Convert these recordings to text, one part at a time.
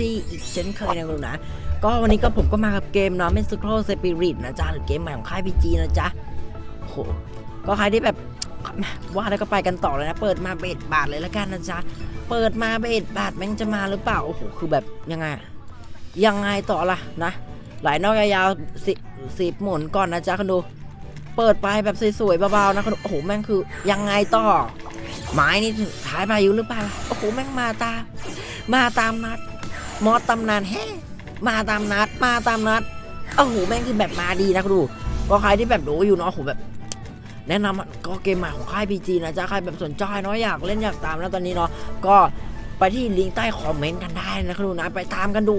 ซี่อีกเช่นเคยนะคุณนะ ก็วันนี้ก็ผมก็มากับเกมเนาะ Mystical Spirit นะจ๊ะหรือเกมใหม่ของค่าย PG นะจ๊ะโอ้โหก็ใครที่แบบว่าแล้วก็ไปกันต่อเลยนะ เปิดมาเบ็ดบาทเลยละกันนะจ๊ะ เปิดมาเบ็ดบาทแม่งจะมาหรือเปล่า โอ้โห คือแบบยังไง ยังไงต่อละนะ หลายนอกยาวๆสิสิบหมุนก่อนนะจ๊ะคุณดู เปิดไปแบบสวยๆเบาๆนะคุณโอ้โห แม่งคือยังไงต่อไม้นี่ถึงท้ายพายุหรือเปล่า โอ้โห แม่งมาตาม มาตามนัด มอสตำนานแฮ่มาตามนัดมาตามนัดโอ้โหแม่งคือแบบมาดีนะคุณดูก็ใครที่แบบดูอยู่เนาะโหแบบ แนะนำก็เกมใหม่ของค่าย PG นะจ๊ะใครแบบสนใจเนาะอยากเล่นอยากตามแล้วตอนนี้เนาะก็ไปที่ลิงก์ใต้คอมเมนต์กันได้นะครับดูนะไปตามกันดู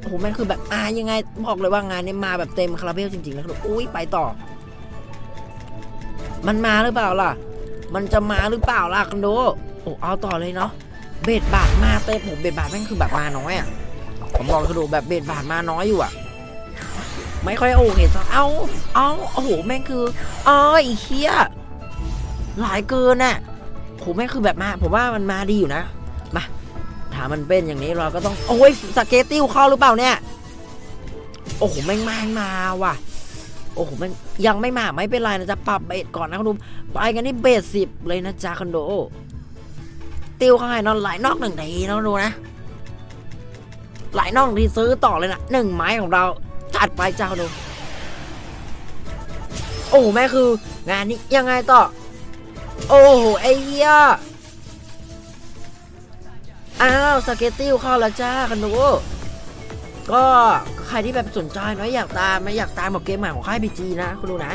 โอ้โหแม่งคือแบบอ่ายังไงบอกเลยว่างานนี้มาแบบเต็มคาราเบลจริงๆนะครับอุ้ยไปต่อ มันมาหรือเปล่าล่ะ มันจะมาหรือเปล่าล่ะกันดูโอ้เอาต่อเลยเนาะ เบ็ดบาทมาเต็มผมเบ็ดบาทแม่งคือแบบมาน้อยอะผมบอกกันดูแบบเบ็ดบาทมาน้อยอยู่อะ ไม่ค่อยโอเคสักเอาเอาโอ้โหแม่งคืออ๋อไอีเคียหลายเกินน่ะโหแม่งคือแบบมา ผมว่ามันมาดีอยู่นะมาถามมันเป็นอย่างนี้เราก็ต้องโอ้ยสเกตติ้วเข้าหรือเปล่าเนี่ยโอ้โหแม่งมามาว่ะโอ้โหแม่งยังไม่มาไม่เป็นไรนะจ๊ะปรับเบสก่อนนะคุณดูไปกันที่เบสสิบเลยนะจ๊ะคอนโด ติวเข้าให้นอนหลายนอกหนึ่งทีนะดูนะ หลายนอกหนึ่งทีซื้อต่อเลยนะหนึ่งไม้ของเราจัดไปเจ้าดู โอ้แม่คืองานนี้ยังไงต่อ โอ้โหไอ้เหี้ยอ้าวสเกตติ้วเข้าแล้วจ้ากันดูก็ใครที่แบบสนใจนะอยากตามไม่อยากตามกับเกมใหม่ของค่ายบีจีนะ คุณดูนะ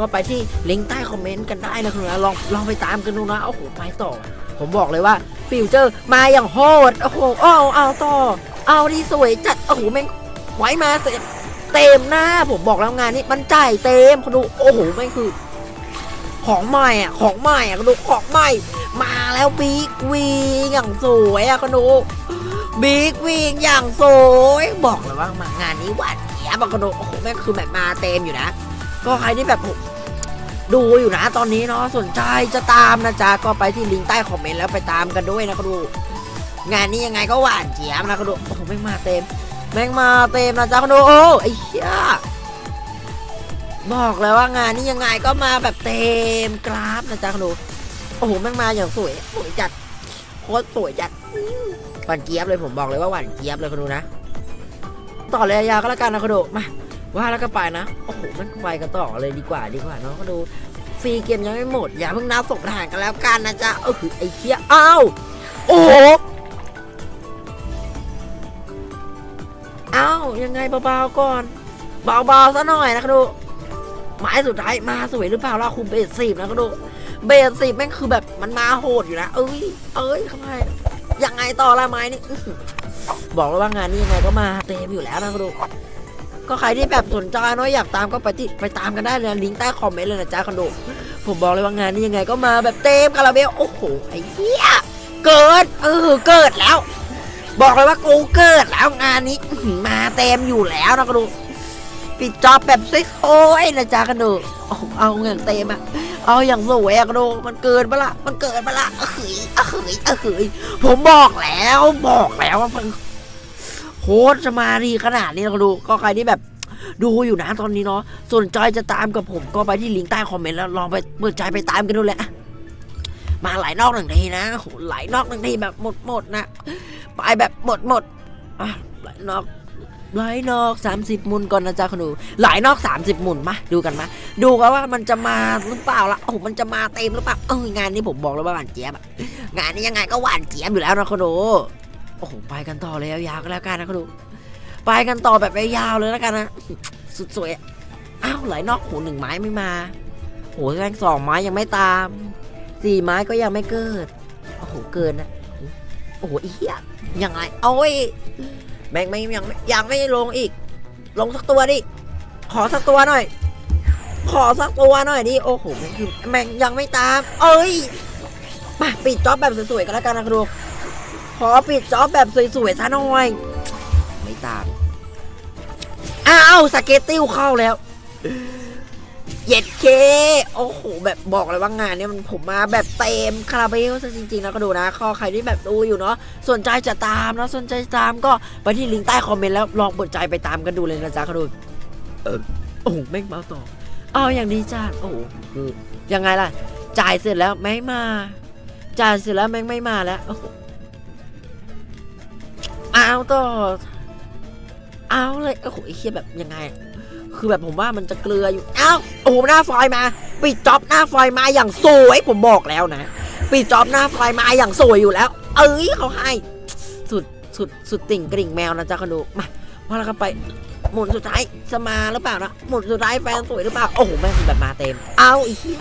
ก็ไปที่ลิงก์ใต้คอมเมนต์กันได้นะคุณนะลองลองไปตามกันดูนะโอ้โหไปต่อ ผมบอกเลยว่าฟิวเจอร์มาอย่างโหดโอ้โหเอาเอาต่อ เอาดีสวยจัดโอ้โหแม่งไว้มาเสร็จเต็มหน้าผมบอกแล้วงานนี้มันจ่ายเต็มคุณดูโอ้โหแม่งคือ ของใหม่อะของใหม่อะคุณดูของใหม่ มาแล้วบิ๊กวีอย่างสวยอะคุณดูบิ๊กวีอย่างสวยบอกเลยว่ามางานนี้หวานเจี๊ยบอะคุณดูโอ้โหแม่งคือแบบมาเต็มอยู่นะ ก็ใครที่แบบดูอยู่นะตอนนี้เนาะสนใจจะตามนะจ๊ะก็ไปที่ลิงก์ใต้คอมเมนต์แล้วไปตามกันด้วยนะคุณดู งานนี้ยังไงก็หวานเจี๊ยบนะคุณดูโอ้โหแม่งมาเต็ม แม่งมาเต็มนะจ๊ะคุณดูโอ้ไอ้เหี้ยบอกเลยว่างานนี้ยังไงก็มาแบบเต็มกราฟนะจ๊ะคุณดูโอ้โหแม่งมาอย่างสวยสวยจัดโคตรสวยจัดหวานเจี๊ยบเลยผมบอกเลยว่าหวานเจี๊ยบเลยคุณดูนะต่อเลยยาวก็แล้วกันนะคุณดูมา ว่าแล้วก็ไปนะ โอ้โหม่งไปกันต่อเลยดีกว่าดีกว่าเนาะคุณดูฟรีเกมยังไม่หมด อย่าเพิ่งนับส่งทหารกันแล้วกันนะจ๊ะเออคือไอ้เหี้ยอ้าวโอ้โหเอ้ายังไงเบาๆก่อนเบาๆซะหน่อยนะครับดูไม้สุดท้ายมาสวยหรือเปล่าล่ะคุณเบสสิบนะครับดูเบสสิบแม่งคือแบบมันมาโหดอยู่นะเอ้ยเอ้ยทำไมยังไงต่อละไม้นี่บอกเลยว่างานนี้ยังไงก็มาเต็มอยู่แล้วนะครับดู ก็ใครที่แบบสนใจเนาะอยากตามก็ไปที่ไปตามกันได้เลยลิงก์ใต้คอมเมนต์เลยนะจ๊ะคอนโด ผมบอกเลยว่างานนี้ยังไงก็มาแบบเต็มคาราเบลโอ้โหไอ้เหี้ยเกิดเออเกิดแล้ว บอกเลยว่ากูเกิดแล้วงานนี้มาเต็มอยู่แล้วนะกันดูปิดจอบแบบโอ้ยนะจ๊ะกันโดเอาเอาเงินเต็มอะเอาอย่างสวยอะกันโดมันเกินปะละมันเกินปะละเอ้ยเอ้ยเอ้ยผมบอกแล้วบอกแล้วว่า โคตรจะมาดีขนาดนี้นะกันดูก็ใครที่แบบดูอยู่นะตอนนี้เนาะส่วนใจจะตามกับผมก็ไปที่ลิงก์ใต้คอมเมนต์แล้วลองไปเปิดใจไปตามกันดูแหละมาหลายนอกหนึ่งทีนะโหหลายนอกหนึ่งทีแบบหมดหมดนะไปแบบหมดหมดอะหลายนอกหลายนอก 30หมุนก่อนนะจ๊ะคุณดูหลายนอก 30หมุนมาดูกันมาดูกันว่ามันจะมาหรือเปล่าล่ะโอ้โหมันจะมาเต็มหรือเปล่าเอองานนี้ผมบอกเลยว่าหวานเจี๊ยบงานนี้ยังไงก็หวานเจี๊ยบอยู่แล้วนะคุณดู โอ้โหไปกันต่อเลยยาวๆก็แล้วกันนะคุณดูไปกันต่อแบบยาวๆเลยแล้วกันนะสุดสวยอะอ้าวหลายนอกโหหนึ่งไม้ไม่มาโหแรงสองไม้ยังไม่ตามสี่ไม้ก็ยังไม่เกิดโอ้โหเกินนะโอ้โหอีเหี้ยยังไงโอ้ยแม่งไม่ยังไม่ยังไม่ลงอีก ลงสักตัวดิขอสักตัวหน่อย ขอสักตัวหน่อยดิโอ้โหแม่งคือแม่งยังไม่ตาม เอ้ยมาปิดจ็อบแบบสวยๆกันแล้วกันนะครู ขอปิดจอบแบบสวยๆซะหน่อย ไม่ตามอ้าวสเก็ตติ้วเข้าแล้วเย็ดเค โอ้โห แบบบอกเลยว่างานเนี้ยมันผมมาแบบเต็มคาราเบลซะจริงๆแล้วก็ดูนะ ข้อใครที่แบบดูอยู่เนาะ สนใจจะตามนะสนใจตามก็ไปที่ลิงก์ใต้คอมเมนต์แล้วลองเปิดใจไปตามกันดูเลยนะจ๊ะก็ดูเออโอ้โหแม่งเมาต่อ เอาอย่างนี้จ้าโอ้โหคือยังไงล่ะ จ่ายเสร็จแล้วไม่มา จ่ายเสร็จแล้วแม่งไม่มาแล้วโอ้โห เอาต่อเอาเลยโอ้โหไอ้เหี้ยแบบยังไง คือแบบผมว่ามันจะเกลืออยู่เอ้าโอ้โหหน้าฟอยมา ปิดจ็อบหน้าฟอยมาอย่างสวยผมบอกแล้วนะ ปิดจ็อบหน้าฟอยมาอย่างสวยอยู่แล้ว เอ้ยเขาให้ สุดสุดสุดติ่งกริ่งแมวนะจ๊ะคนดูมาว่าแล้วก็ไปหมุนสุดท้ายสมาหรือเปล่านะหมุนสุดท้ายแฟนสวยหรือเปล่าโอ้โหแม่งแบบมาเต็ม เอาอีกทีย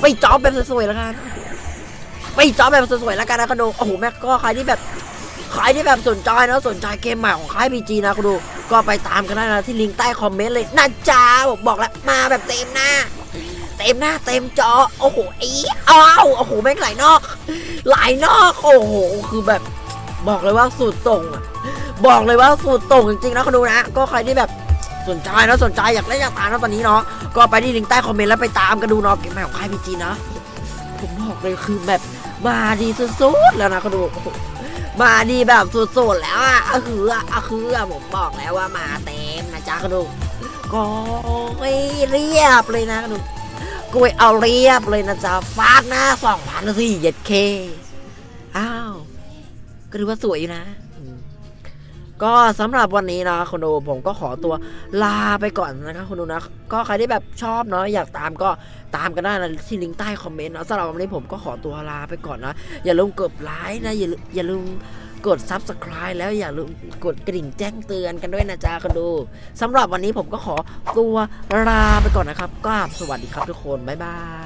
ไปจ็อบแบบสวยๆแล้วกันไปจ็อบแบบสวยๆแล้วกันนะคนดูโอ้โหแม่ก็ใครที่แบบ ใครที่แบบสนใจนะสนใจเกมใหม่ของค่ายพีจีนะคุณดู ก็ไปตามกันได้นะที่ลิงก์ใต้คอมเมนต์เลยนะจ๊ะผมบอกแล้วมาแบบเต็มหน้า เต็มหน้าเต็มจอ โอ้โหอีอ้าวโอ้โหแม่งไหลนอก ไหลนอก โอ้โหคือแบบ บอกเลยว่าสุดตรงอะบอกเลยว่าสุดตรงจริงๆนะคุณดูนะ ก็ใครที่แบบสนใจนะสนใจอยากเล่นอยากตามนะตอนนี้เนาะก็ไปที่ลิงก์ใต้คอมเมนต์แล้วไปตามกันดูเนาะเกมใหม่ของค่ายพีจีนะ ผมบอกเลยคือแบบมาดีสุดๆแล้วนะคุณดู มาดีแบบสุดๆแล้วอะอะคืออะอะคืออะผมบอกแล้วว่ามาเต็มนะจ๊ะกระดูกก็ไม่เรียบเลยนะกระดูกกวยเอาเรียบเลยนะจ๊ะฟาดหน้าสองพันสี่เจ็ดเคอ้าวก็ดูว่าสวยอยู่นะ ก็สำหรับวันนี้นะคุณดูผมก็ขอตัวลาไปก่อนนะครับคุณดูนะ ก็ใครที่แบบชอบเนาะอยากตามก็ตามกันได้นะที่ลิงก์ใต้คอมเมนต์นะสำหรับวันนี้ผมก็ขอตัวลาไปก่อนนะ อย่าลืมกดไลค์นะอย่าลืมอย่าลืมกด Subscribe แล้วอย่าลืมกดกระดิ่งแจ้งเตือนกันด้วยนะจ๊ะคุณดูสำหรับวันนี้ผมก็ขอตัวลาไปก่อนนะครับก็สวัสดีครับทุกคน บ๊ายบาย